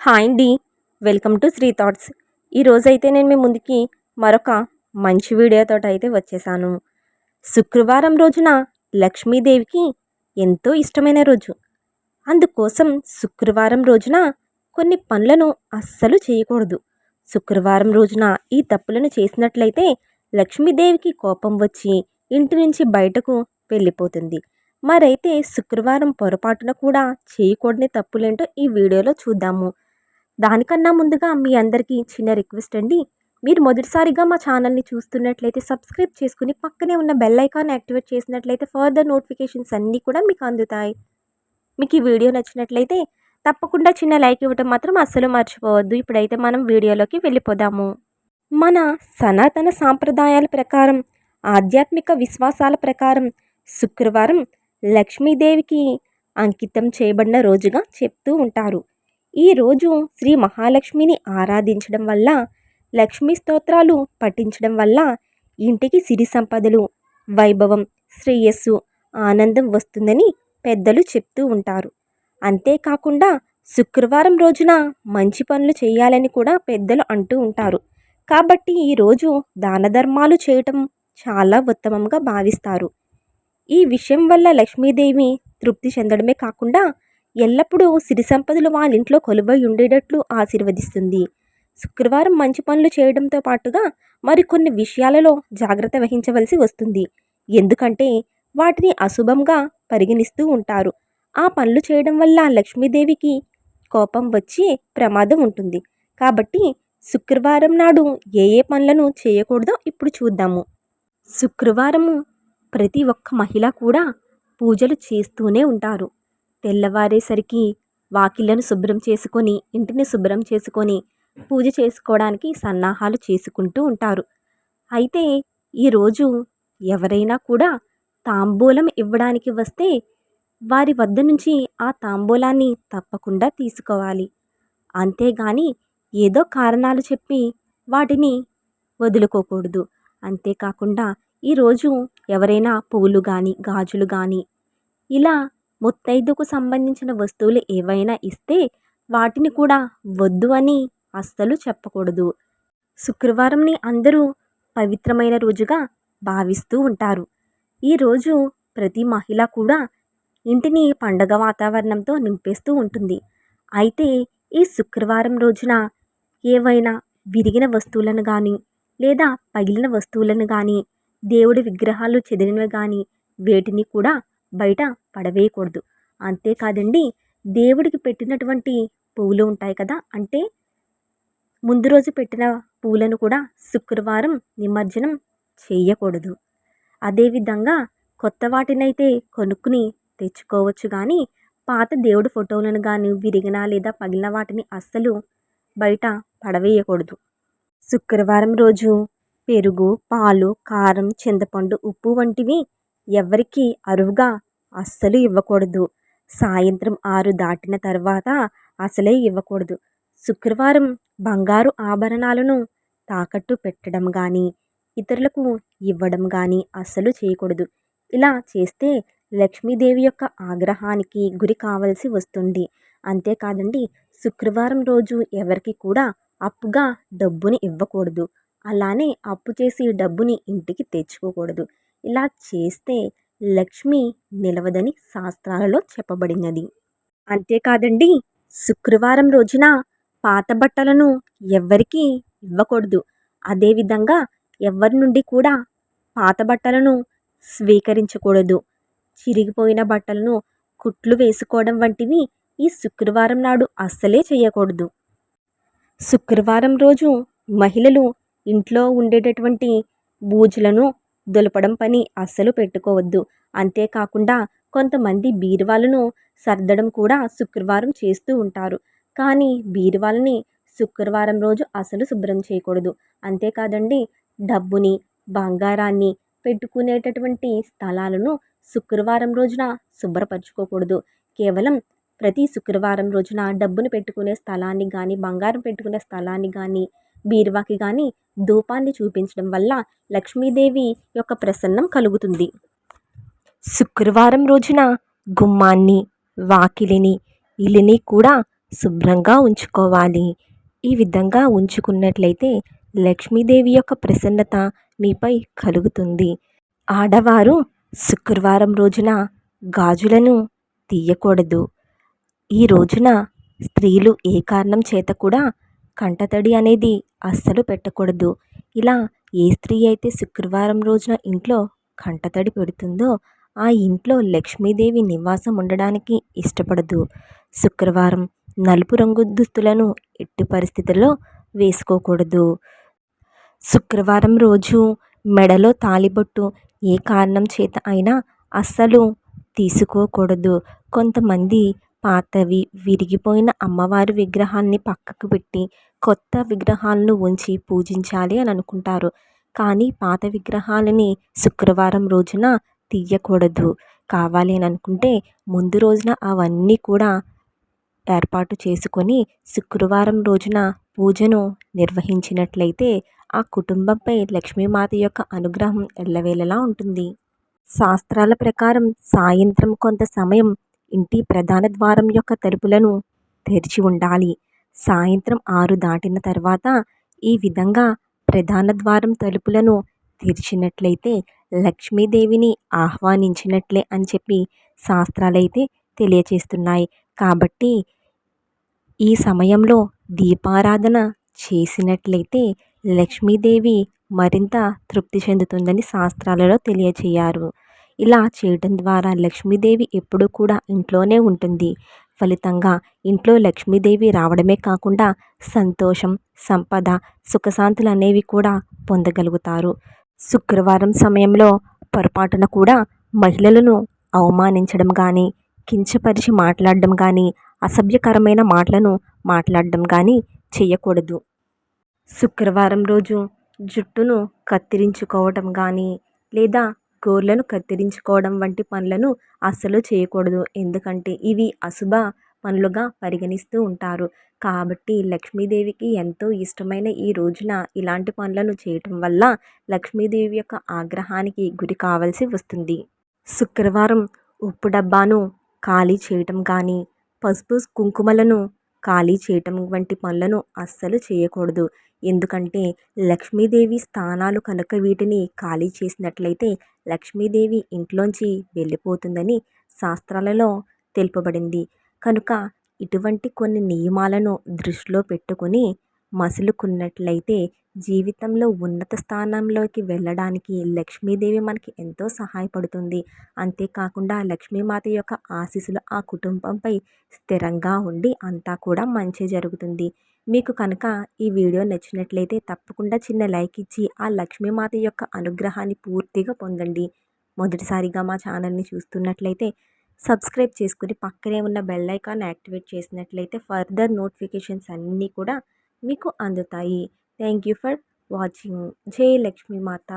Hi అండి. Welcome to Shri thoughts. ఈరోజైతే నేను మీ ముందుకి మరొక మంచి వీడియోతో అయితే వచ్చేసాను. శుక్రవారం రోజున లక్ష్మీదేవికి ఎంతో ఇష్టమైన రోజు. అందుకోసం శుక్రవారం రోజున కొన్ని పనులను అస్సలు చేయకూడదు. శుక్రవారం రోజున ఈ తప్పులను చేసినట్లయితే లక్ష్మీదేవికి కోపం వచ్చి ఇంటి నుంచి బయటకు వెళ్ళిపోతుంది. మరైతే శుక్రవారం పొరపాటున కూడా చేయకూడని తప్పులేంటో ఈ వీడియోలో చూద్దాము. దానికన్నా ముందుగా మీ అందరికీ చిన్న రిక్వెస్ట్ అండి. మీరు మొదటిసారిగా మా ఛానల్ని చూస్తున్నట్లయితే సబ్స్క్రైబ్ చేసుకుని పక్కనే ఉన్న బెల్ ఐకాన్ యాక్టివేట్ చేసినట్లయితే ఫర్దర్ నోటిఫికేషన్స్ అన్నీ కూడా మీకు అందుతాయి. మీకు ఈ వీడియో నచ్చినట్లయితే తప్పకుండా చిన్న లైక్ ఇవ్వటం మాత్రం అస్సలు మర్చిపోవద్దు. ఇప్పుడైతే మనం వీడియోలోకి వెళ్ళిపోదాము. మన సనాతన సాంప్రదాయాల ప్రకారం ఆధ్యాత్మిక విశ్వాసాల ప్రకారం శుక్రవారం లక్ష్మీదేవికి అంకితం చేయబడిన రోజుగా చెప్తూ ఉంటారు. ఈ రోజు శ్రీ మహాలక్ష్మిని ఆరాధించడం వల్ల లక్ష్మీ స్తోత్రాలు పఠించడం వల్ల ఇంటికి సిరి సంపదలు వైభవం శ్రేయస్సు ఆనందం వస్తుందని పెద్దలు చెప్తూ ఉంటారు. అంతేకాకుండా శుక్రవారం రోజున మంచి పనులు చేయాలని కూడా పెద్దలు అంటూ ఉంటారు. కాబట్టి ఈరోజు దాన ధర్మాలు చేయటం చాలా ఉత్తమంగా భావిస్తారు. ఈ విషయం వల్ల లక్ష్మీదేవి తృప్తి చెందడమే కాకుండా ఎల్లప్పుడూ సిరి సంపదలు వాళ్ళ ఇంట్లో కొలువై ఉండేటట్లు ఆశీర్వదిస్తుంది. శుక్రవారం మంచి పనులు చేయడంతో పాటుగా మరికొన్ని విషయాలలో జాగ్రత్త వహించవలసి వస్తుంది. ఎందుకంటే వాటిని అశుభంగా పరిగణిస్తూ ఉంటారు. ఆ పనులు చేయడం వల్ల లక్ష్మీదేవికి కోపం వచ్చి ప్రమాదం ఉంటుంది. కాబట్టి శుక్రవారం నాడు ఏ ఏ పనులను చేయకూడదో ఇప్పుడు చూద్దాము. శుక్రవారము ప్రతి ఒక్క మహిళ కూడా పూజలు చేస్తూనే ఉంటారు. తెల్లవారేసరికి వాకిళ్ళను శుభ్రం చేసుకొని ఇంటిని శుభ్రం చేసుకొని పూజ చేసుకోవడానికి సన్నాహాలు చేసుకుంటూ ఉంటారు. అయితే ఈరోజు ఎవరైనా కూడా తాంబూలం ఇవ్వడానికి వస్తే వారి వద్ద నుంచి ఆ తాంబూలాన్ని తప్పకుండా తీసుకోవాలి. అంతేగాని ఏదో కారణాలు చెప్పి వాటిని వదులుకోకూడదు. అంతేకాకుండా ఈరోజు ఎవరైనా పువ్వులు కానీ గాజులు కానీ ఇలా ముత్తైదుకు సంబంధించిన వస్తువులు ఏవైనా ఇస్తే వాటిని కూడా వద్దు అని అస్సలు చెప్పకూడదు. శుక్రవారంని అందరూ పవిత్రమైన రోజుగా భావిస్తూ ఉంటారు. ఈరోజు ప్రతి మహిళ కూడా ఇంటిని పండగ వాతావరణంతో నింపేస్తూ ఉంటుంది. అయితే ఈ శుక్రవారం రోజున ఏవైనా విరిగిన వస్తువులను కానీ లేదా పగిలిన వస్తువులను కానీ దేవుడి విగ్రహాలు చెదిరినవి కానీ వేటిని కూడా బయట పడవేయకూడదు. అంతేకాదండి దేవుడికి పెట్టినటువంటి పువ్వులు ఉంటాయి కదా అంటే ముందు రోజు పెట్టిన పూలను కూడా శుక్రవారం నిమజ్జనం చేయకూడదు. అదేవిధంగా కొత్త వాటినైతే కొనుక్కుని తెచ్చుకోవచ్చు కానీ పాత దేవుడి ఫోటోలను కానీ విరిగిన లేదా పగిలిన వాటిని అస్సలు బయట పడవేయకూడదు. శుక్రవారం రోజు పెరుగు పాలు కారం చింతపండు ఉప్పు వంటివి ఎవరికి అరువుగా అస్సలు ఇవ్వకూడదు. సాయంత్రం ఆరు దాటిన తర్వాత అసలే ఇవ్వకూడదు. శుక్రవారం బంగారు ఆభరణాలను తాకట్టు పెట్టడం కానీ ఇతరులకు ఇవ్వడం కానీ అస్సలు చేయకూడదు. ఇలా చేస్తే లక్ష్మీదేవి యొక్క ఆగ్రహానికి గురి కావాల్సి వస్తుంది. అంతేకాదండి శుక్రవారం రోజు ఎవరికి కూడా అప్పుగా డబ్బుని ఇవ్వకూడదు. అలానే అప్పు చేసి డబ్బుని ఇంటికి తెచ్చుకోకూడదు. ఇలా చేస్తే లక్ష్మి నిలవదని శాస్త్రాలలో చెప్పబడినది. అంతేకాదండి శుక్రవారం రోజున పాత బట్టలను ఎవ్వరికీ ఇవ్వకూడదు. అదేవిధంగా ఎవరి నుండి కూడా పాత బట్టలను స్వీకరించకూడదు. చిరిగిపోయిన బట్టలను కుట్లు వేసుకోవడం వంటివి ఈ శుక్రవారం నాడు అస్సలే చేయకూడదు. శుక్రవారం రోజు మహిళలు ఇంట్లో ఉండేటటువంటి బూజులను దులపడం పని అస్సలు పెట్టుకోవద్దు. అంతేకాకుండా కొంతమంది బీరువాలను సర్దడం కూడా శుక్రవారం చేస్తూ ఉంటారు. కానీ బీరువాలని శుక్రవారం రోజు అసలు శుభ్రం చేయకూడదు. అంతేకాదండి డబ్బుని బంగారాన్ని పెట్టుకునేటటువంటి స్థలాలను శుక్రవారం రోజున శుభ్రపరచుకోకూడదు. కేవలం ప్రతి శుక్రవారం రోజున డబ్బును పెట్టుకునే స్థలాన్ని కానీ బంగారం పెట్టుకునే స్థలాన్ని కానీ బీరువాకి కానీ ధూపాన్ని చూపించడం వల్ల లక్ష్మీదేవి యొక్క ప్రసన్నం కలుగుతుంది. శుక్రవారం రోజున గుమ్మాన్ని వాకిలిని ఇల్లుని కూడా శుభ్రంగా ఉంచుకోవాలి. ఈ విధంగా ఉంచుకున్నట్లయితే లక్ష్మీదేవి యొక్క ప్రసన్నత మీపై కలుగుతుంది. ఆడవారు శుక్రవారం రోజున గాజులను తీయకూడదు. ఈ రోజున స్త్రీలు ఏ కారణం చేత కూడా కంటతడి అనేది అస్సలు పెట్టకూడదు. ఇలా ఏ స్త్రీ అయితే శుక్రవారం రోజున ఇంట్లో కంటతడి పెడుతుందో ఆ ఇంట్లో లక్ష్మీదేవి నివాసం ఉండడానికి ఇష్టపడదు. శుక్రవారం నలుపు రంగు దుస్తులను ఎట్టి పరిస్థితుల్లో వేసుకోకూడదు. శుక్రవారం రోజు మెడలో తాలిబొట్టు ఏ కారణం చేత అయినా అస్సలు తీసుకోకూడదు. కొంతమంది పాతవి విరిగిపోయిన అమ్మవారి విగ్రహాన్ని పక్కకు పెట్టి కొత్త విగ్రహాలను ఉంచి పూజించాలి అని అనుకుంటారు. కానీ పాత విగ్రహాలని శుక్రవారం రోజున తీయకూడదు. కావాలి అని అనుకుంటే ముందు రోజున అవన్నీ కూడా ఏర్పాటు చేసుకొని శుక్రవారం రోజున పూజను నిర్వహించినట్లయితే ఆ కుటుంబంపై లక్ష్మీమాత యొక్క అనుగ్రహం ఎల్లవేళలా ఉంటుంది. శాస్త్రాల ప్రకారం సాయంత్రం కొంత సమయం ఇంటి ప్రధాన ద్వారం యొక్క తలుపులను తెరిచి ఉండాలి. సాయంత్రం ఆరు దాటిన తర్వాత ఈ విధంగా ప్రధాన ద్వారం తలుపులను తెరిచినట్లయితే లక్ష్మీదేవిని ఆహ్వానించినట్లే అని చెప్పి శాస్త్రాలైతే తెలియచేస్తున్నాయి. కాబట్టి ఈ సమయంలో దీపారాధన చేసినట్లయితే లక్ష్మీదేవి మరింత తృప్తి చెందుతుందని శాస్త్రాలలో తెలియచేయారు. ఇలా చేయడం ద్వారా లక్ష్మీదేవి ఎప్పుడూ కూడా ఇంట్లోనే ఉంటుంది. ఫలితంగా ఇంట్లో లక్ష్మీదేవి రావడమే కాకుండా సంతోషం సంపద సుఖశాంతులు అనేవి కూడా పొందగలుగుతారు. శుక్రవారం సమయంలో పొరపాటున కూడా మహిళలను అవమానించడం కానీ కించపరిచి మాట్లాడడం కానీ అసభ్యకరమైన మాటలను మాట్లాడడం కానీ చేయకూడదు. శుక్రవారం రోజు జుట్టును కత్తిరించుకోవటం కానీ లేదా గోర్లను కత్తిరించుకోవడం వంటి పనులను అస్సలు చేయకూడదు. ఎందుకంటే ఇవి అశుభ పనులుగా పరిగణిస్తూ ఉంటారు. కాబట్టి లక్ష్మీదేవికి ఎంతో ఇష్టమైన ఈ రోజున ఇలాంటి పనులను చేయటం వల్ల లక్ష్మీదేవి యొక్క ఆగ్రహానికి గురి కావాల్సి వస్తుంది. శుక్రవారం ఉప్పు డబ్బాను ఖాళీ చేయటం కానీ పసుపు కుంకుమలను ఖాళీ చేయటం వంటి పనులను అస్సలు చేయకూడదు. ఎందుకంటే లక్ష్మీదేవి స్థానాలు కనుక వీటిని ఖాళీ చేసినట్లయితే లక్ష్మీదేవి ఇంట్లోంచి వెళ్ళిపోతుందని శాస్త్రాలలో తెలుపబడింది. కనుక ఇటువంటి కొన్ని నియమాలను దృష్టిలో పెట్టుకొని మసులుకున్నట్లయితే జీవితంలో ఉన్నత స్థానంలోకి వెళ్ళడానికి లక్ష్మీదేవి మనకి ఎంతో సహాయపడుతుంది. అంతేకాకుండా లక్ష్మీమాత యొక్క ఆశీస్సులు ఆ కుటుంబంపై స్థిరంగా ఉండి అంతా కూడా మంచి జరుగుతుంది. మీకు కనుక ఈ వీడియో నచ్చినట్లయితే తప్పకుండా చిన్న లైక్ ఇచ్చి ఆ లక్ష్మీమాత యొక్క అనుగ్రహాన్ని పూర్తిగా పొందండి. మొదటిసారిగా మా ఛానల్ని చూస్తున్నట్లయితే సబ్స్క్రైబ్ చేసుకుని పక్కనే ఉన్న బెల్ ఐకాన్ యాక్టివేట్ చేసినట్లయితే ఫర్దర్ నోటిఫికేషన్స్ అన్నీ కూడా మీకు అందుతాయి. Thank you for watching. జై లక్ష్మీ మాత